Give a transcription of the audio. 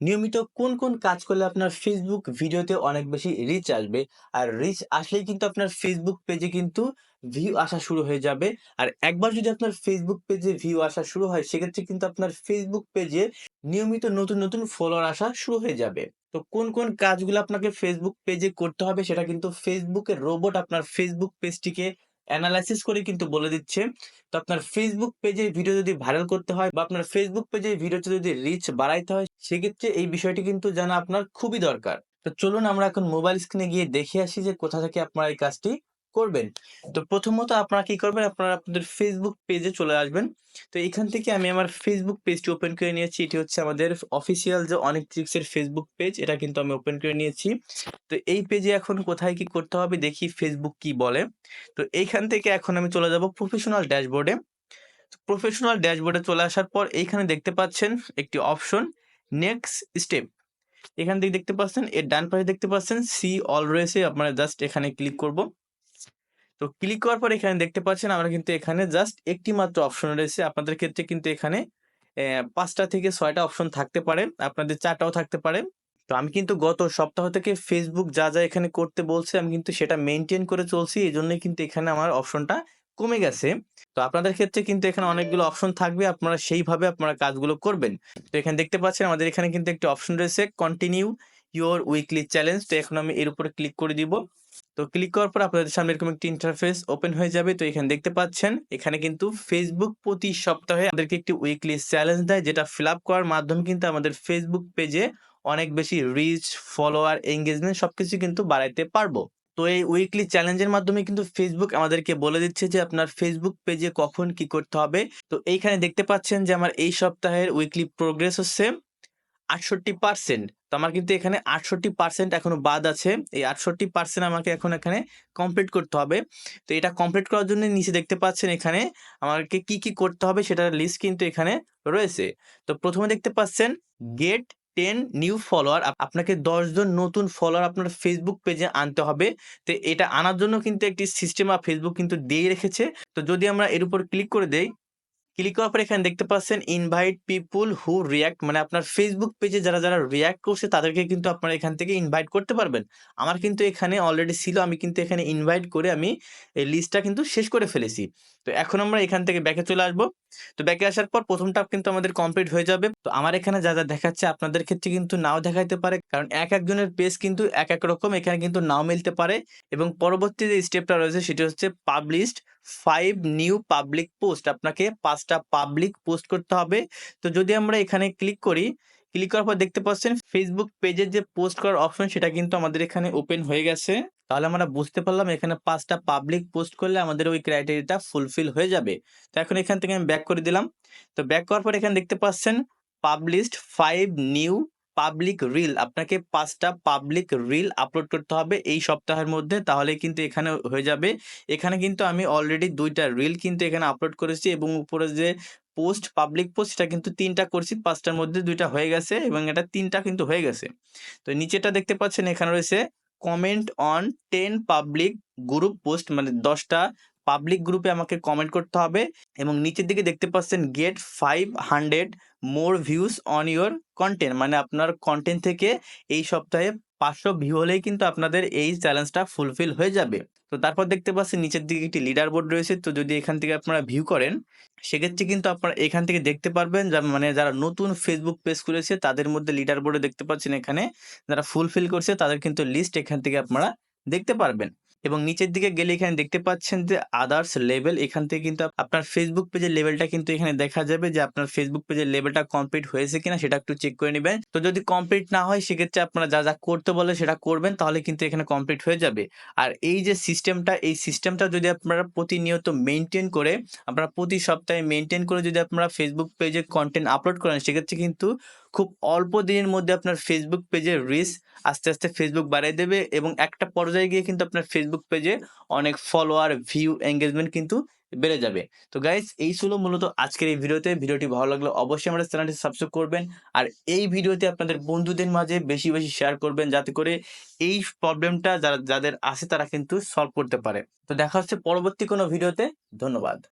নিয়মিত কোন, কোন কাজ করলে আপনার ফেসবুক ভিডিওতে অনেক বেশি রিচ আসবে? আর রিচ আসলেই কিন্তু আপনার ফেসবুক পেজে কিন্তু ভিউ আসা শুরু হয়ে যাবে। আর একবার যদি আপনার ফেসবুক পেজে ভিউ আসা শুরু হয়, সেক্ষেত্রে কিন্তু আপনার ফেসবুক পেজে নিয়মিত নতুন, নতুন ফলোয়ার আসা শুরু হয়ে যাবে। তো কোন, কোন কাজগুলো আপনাকে ফেসবুক পেজে করতে হবে সেটা কিন্তু এর রোবট আপনার ফেসবুক পেজটিকে এনালাইসিস করে কিন্তু বলে দিচ্ছে। তো আপনার ফেসবুক পেজে ভিডিও যদি ভাইরাল করতে হয় বা আপনার ফেসবুক পেজে ভিডিওতে যদি রিচ বাড়াইতে হয়, সেক্ষেত্রে এই বিষয়টি কিন্তু জানা আপনার খুবই দরকার। তো চলুন আমরা এখন মোবাইল স্ক্রিনে গিয়ে দেখে আসি যে কোথা থেকে আপনার এই কাজটি করবেন। তো প্রথমত আপনারা কি করবেন? আপনারা আপনাদের ফেসবুক পেজে চলে আসবেন। তো এখান থেকে আমি আমার ফেসবুক পেজটি ওপেন করে নিয়েছি। এটি হচ্ছে আমাদের অফিসিয়াল যে অনেক ট্রিক্স এর Facebook পেজ। এটা কিন্তু আমি ওপেন করে নিয়েছি। তো এই পেজে এখন কোথায় কি করতে হবে দেখি ফেসবুক কি বলে। তো এইখান থেকে এখন আমি চলে যাব প্রফেশনাল ড্যাশবোর্ডে। প্রফেশনাল ড্যাশবোর্ডে চলে আসার পর এইখানে দেখতে পাচ্ছেন একটি অপশন নেক্সট স্টেপ। এখান থেকে দেখতে পাচ্ছেন, এর ডান পাশে দেখতে পাচ্ছেন সি অল রয়েছে। আপনারা জাস্ট এখানে ক্লিক করব। তো ক্লিক করার পর এখানে দেখতে পাচ্ছেন আমরা কিন্তু এখানে জাস্ট একটি মাত্র অপশন রয়েছে। আপনাদের ক্ষেত্রে কিন্তু এখানে ৫ থেকে ছয়টা অপশন থাকতে পারে। আপনাদের চারটাও থাকতে পারে। তো আমি কিন্তু গত সপ্তাহ থেকে ফেসবুক যা, যা এখানে করতে বলছে আমি কিন্তু সেটা মেনটেন করে চলছি। এজন্যই কিন্তু এখানে আমার অপশনটা কমে গেছে। তো আপনাদের ক্ষেত্রে কিন্তু এখানে অনেকগুলো অপশন থাকবে। আপনারা সেইভাবে আপনারা কাজগুলো করবেন। তো এখানে দেখতে পাচ্ছেন আমাদের এখানে কিন্তু একটি অপশন রয়েছে কন্টিনিউ ইউর উইকলি চ্যালেঞ্জ। তো এখন আমি এর উপরে ক্লিক করে দিব। তো ক্লিক করার পর আপনাদের সামনে এরকম একটি ইন্টারফেস ওপেন হয়ে যাবে। তো এখানে দেখতে পাচ্ছেন এখানে কিন্তু ফেসবুক প্রতি সপ্তাহে আমাদেরকে একটি উইকলি চ্যালেঞ্জ দেয় যেটা ফিল আপ করার মাধ্যমে কিন্তু আমাদের ফেসবুক পেজে অনেক বেশি রিচ, ফলোয়ার, এনগেজমেন্ট সবকিছু কিন্তু বাড়াইতে পারব। তো এই উইকলি চ্যালেঞ্জের মাধ্যমে কিন্তু ফেসবুক আমাদেরকে বলে দিচ্ছে যে আপনার ফেসবুক পেজে কখন কি করতে হবে। তো এইখানে দেখতে পাচ্ছেন যে আমার এই সপ্তাহের উইকলি প্রোগ্রেস হচ্ছে ৬৮% তো আমার কিন্তু এখানে ৬৮% এখনও বাদ আছে। এই ৬৮% আমাকে এখন এখানে কমপ্লিট করতে হবে। তো এটা কমপ্লিট করার জন্য নিচে দেখতে পাচ্ছেন এখানে আমাকে কি, কি করতে হবে সেটার লিস্ট কিন্তু এখানে রয়েছে। তো প্রথমে দেখতে পাচ্ছেন গেট টেন নিউ ফলোয়ার আপ আপনাকে দশজন নতুন ফলোয়ার আপনার ফেসবুক পেজে আনতে হবে। তো এটা আনার জন্য কিন্তু একটি সিস্টেম আ Facebook কিন্তু দিয়ে রেখেছে। তো যদি আমরা এর উপর ক্লিক করে দেই, ক্লিক করার পর এখানে দেখতে পাচ্ছেন ইনভাইট পিপল হু রিয়াক্ট মানে আপনার ফেসবুক পেজে যারা, যারা রিঅ্যাক্ট করছে তাদেরকে কিন্তু আপনারা এখান থেকে ইনভাইট করতে পারবেন। আমার কিন্তু এখানে অলরেডি ছিল। আমি কিন্তু এখানে ইনভাইট করে আমি এই লিস্টটা কিন্তু শেষ করে ফেলেছি। তো এখন আমরা এখান থেকে ব্যাকে চলে আসব। তো ব্যাকে আসার পর ১ম ধাপ কিন্তু আমাদের কমপ্লিট হয়ে যাবে। তো আমার এখানে যা, যা দেখাচ্ছে আপনাদের ক্ষেত্রে কিন্তু নাও দেখাইতে পারে। কারণ এক একজনের পেজ কিন্তু এক, এক রকম এখানে কিন্তু নাও মিলতে পারে এবং পরবর্তী যে স্টেপটা রয়েছে সেটি হচ্ছে পাবলিশড 5 নিউ পাবলিক পোস্ট আপনাকে পাঁচটা পাবলিক পোস্ট করতে হবে। তো যদি আমরা এখানে ক্লিক করি, ক্লিক করার পর দেখতে পাচ্ছেন ফেসবুক পেজের যে পোস্ট করার অপশন সেটা কিন্তু আমাদের এখানে ওপেন হয়ে গেছে। তাহলে আমরা বুঝতে পারলাম এখানে পাঁচটা পাবলিক পোস্ট করলে আমাদের ওই ক্রাইটেরিয়াটা ফুলফিল হয়ে যাবে। তো এখন এখান থেকে আমি ব্যাক করে দিলাম। তো ব্যাক করার পর এখানে দেখতে পাচ্ছেন published five new public reel আপনাকে পাঁচটা পাবলিক রিল আপলোড করতে হবে এই সপ্তাহের মধ্যে, তাহলে কিন্তু এখানে হয়ে যাবে। এখানে কিন্তু আমি অলরেডি দুইটা রিল কিন্তু এখানে আপলোড করেছি এবং উপরে যে পোস্ট পাবলিক পোস্ট সেটা কিন্তু ৩ টা করছি। ৫ টার মধ্যে দুইটা হয়ে গেছে এবং এটা তিনটা কিন্তু হয়ে গেছে। তো নিচেরটা দেখতে পাচ্ছেন, এখানে রয়েছে comment on ten public group post মানে ১০ টা পাবলিক গ্রুপে আমাকে কমেন্ট করতে হবে এবং নিচের দিকে দেখতে পাচ্ছেন get 500 more views on your content মানে আপনার কনটেন্ট থেকে এই সপ্তাহে ৫০০ ভিউ হলেই কিন্তু আপনাদের এই চ্যালেঞ্জটা ফুলফিল হয়ে যাবে। তো তারপর দেখতে পাচ্ছেন নিচের দিকে একটি লিডার বোর্ড রয়েছে। তো যদি এখান থেকে আপনারা ভিউ করেন, সেক্ষেত্রে কিন্তু আপনারা এখান থেকে দেখতে পারবেন যা মানে যারা নতুন ফেসবুক পেজ খুলেছে তাদের মধ্যে লিডার বোর্ডে দেখতে পাচ্ছেন এখানে যারা ফুলফিল করছে তাদের কিন্তু লিস্ট এখান থেকে আপনারা দেখতে পারবেন। এবং নিচের দিকে গেলে এখানে দেখতে পাচ্ছেন যে আদার্স লেভেল এখান থেকে কিন্তু আপনার ফেসবুক পেজের লেভেলটা কিন্তু এখানে দেখা যাবে যে আপনার ফেসবুক পেজের লেভেলটা কমপ্লিট হয়েছে কিনা সেটা একটু চেক করে নেবেন তো যদি কমপ্লিট না হয় সেক্ষেত্রে আপনারা যা, যা করতে বলে সেটা করবেন তাহলে কিন্তু এখানে কমপ্লিট হয়ে যাবে। আর এই যে সিস্টেমটা এই সিস্টেমটা যদি আপনারা প্রতিনিয়ত মেনটেন করে আপনারা প্রতি সপ্তাহে মেইনটেইন করে যদি আপনারা ফেসবুক পেজে কন্টেন্ট আপলোড করেন সেক্ষেত্রে কিন্তু খুব অল্প দিনের মধ্যে আপনার ফেসবুক পেজের রিচ আস্তে, আস্তে ফেসবুক বাড়িয়ে দেবে এবং একটা পর্যায়ে গিয়ে কিন্তু আপনার ফেসবুক পেজে অনেক ফলোয়ার, ভিউ, এঙ্গেজমেন্ট কিন্তু বেড়ে যাবে। তো গাইস এই ছিল মূলত আজকের এই ভিডিওতে। ভিডিওটি ভালো লাগলে অবশ্যই আমাদের চ্যানেলটি সাবস্ক্রাইব করবেন। আর এই ভিডিওতে আপনাদের বন্ধুদের মাঝে বেশি, বেশি শেয়ার করবেন যাতে করে এই প্রবলেমটা যারা যাদের আছে তারা কিন্তু সলভ করতে পারে। তো দেখা হচ্ছে পরবর্তী কোনো ভিডিওতে। ধন্যবাদ।